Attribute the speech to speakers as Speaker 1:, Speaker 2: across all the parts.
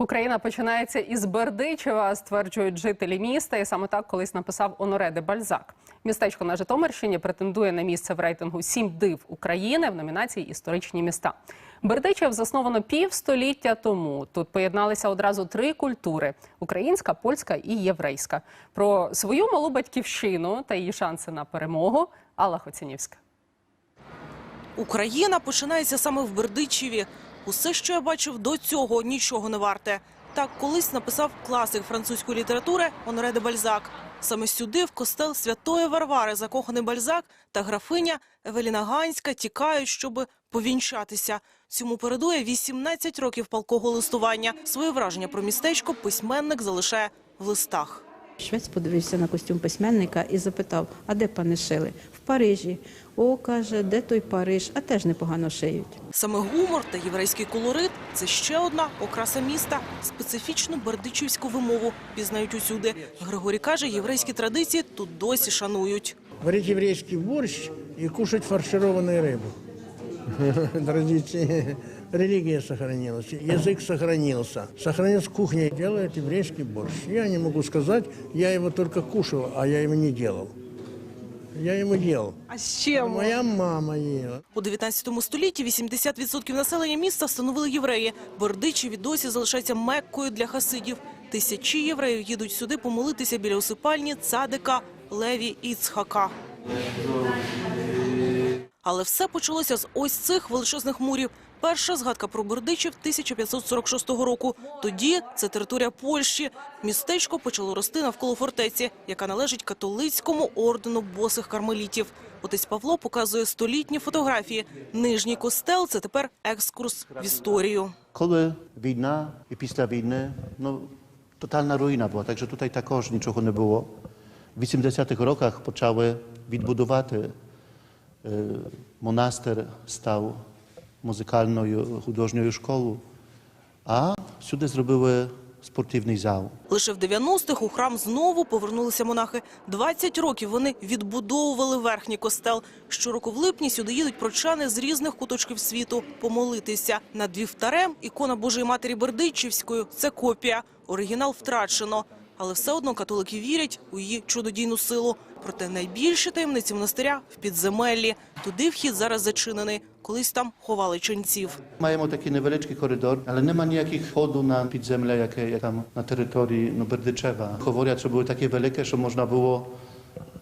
Speaker 1: Україна починається із Бердичева, стверджують жителі міста, і саме так колись написав Оноре де Бальзак. Містечко на Житомирщині претендує на місце в рейтингу «Сім див України в номінації Історичні міста. Бердичев засновано півстоліття тому. Тут поєдналися одразу три культури: українська, польська і єврейська. Про свою малу батьківщину та її шанси на перемогу Алла Хоцінівська.
Speaker 2: Україна починається саме в Бердичеві. Усе, що я бачив до цього, нічого не варте. Так колись написав класик французької літератури Оноре де Бальзак. Саме сюди, в костел Святої Варвари, закоханий Бальзак та графиня Евеліна Ганська тікають, щоб повінчатися. Цьому передує 18 років палкого листування. Своє враження про містечко письменник залишає в листах.
Speaker 3: Швець подивився на костюм письменника і запитав: а де пани шили? В Парижі. О, каже, де той Париж? А теж непогано шиють.
Speaker 2: Саме гумор та єврейський колорит – це ще одна окраса міста. Специфічну бердичівську вимову пізнають усюди. Григорій каже, єврейські традиції тут досі шанують.
Speaker 4: Варить еврейский борщ и кушать фаршированную рыбу. Традиция. Религия сохранилась, язык сохранился. Сохранилась кухня, делает еврейский борщ. Я не могу сказать, я его только кушал, а я его не делал. Я его делал.
Speaker 2: А з чим?
Speaker 4: Моя мама ела.
Speaker 2: У 19 столітті 80% населення міста становили євреї. Бердичеві досі залишається меккою для хасидів. Тисячі євреїв їдуть сюди помолитися біля усипальні цадика Леві Іцхака. Але все почалося з ось цих величезних мурів. Перша згадка про Бердичів 1546 року. Тоді це територія Польщі. Містечко почало рости навколо фортеці, яка належить католицькому ордену босих кармелітів. Отець Павло показує столітні фотографії. Нижній костел це тепер екскурс в історію.
Speaker 5: Коли війна і після війни, ну, тотальна руїна була, так що тут також нічого не було. В 80-х роках почали відбудувати. Е, монастир став музикальною художньою школою, а сюди зробили спортивний зал.
Speaker 2: Лише в 90-х у храм знову повернулися монахи. 20 років вони відбудовували верхній костел. Щороку в липні сюди їдуть прочани з різних куточків світу помолитися. Над вівтарем ікона Божої Матері Бердичівської – це копія. Оригінал втрачено. Але все одно католики вірять у її чудодійну силу. Проте найбільші таємниці монастиря в підземеллі. Туди вхід зараз зачинений. Колись там ховали ченців.
Speaker 5: Маємо такий невеличкий коридор, але нема ніяких ходу на підземля, яке є там на території ну, Бердичева. Говорять, що були такі велике, що можна було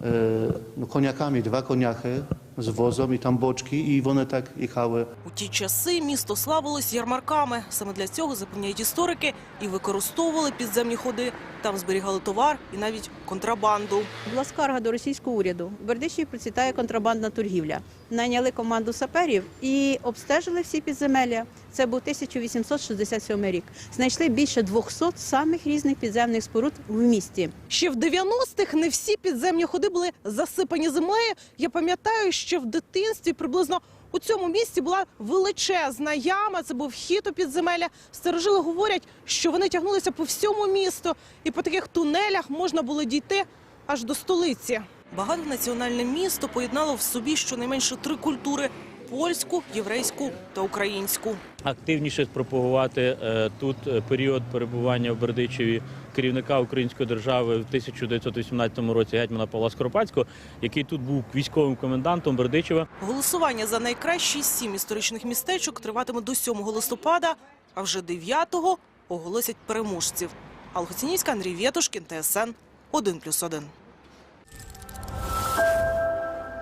Speaker 5: е, ну, коняками, два коняхи з возом і там бочки, і вони так їхали.
Speaker 2: У ті часи місто славилось ярмарками. Саме для цього, запевняють історики, і використовували підземні ходи. Там зберігали товар і навіть контрабанду.
Speaker 3: Була скарга до російського уряду. В Бердичеві процвітає контрабандна торгівля. Найняли команду саперів і обстежили всі підземелля. Це був 1867 рік. Знайшли більше 200 самих різних підземних споруд в місті.
Speaker 2: Ще в 90-х не всі підземні ходи були засипані землею. Я пам'ятаю, що в дитинстві приблизно у цьому місці була величезна яма. Це був вхід у підземелля. Старожили говорять, що вони тягнулися по всьому місту, і по таких тунелях можна було дійти аж до столиці. Багатонаціональне місто поєднало в собі щонайменше три культури: польську, єврейську та українську.
Speaker 6: активніше пропагувати е, тут е, період перебування в Бердичеві керівника української держави в 1918 році гетьмана Павла Скоропадського, який тут був військовим комендантом Бердичева.
Speaker 2: Голосування за найкращі сім історичних містечок триватиме до 7 листопада, а вже 9-го оголосять переможців. Алгоцінівська, Андрій Вєтушкін, ТСН 1+,1.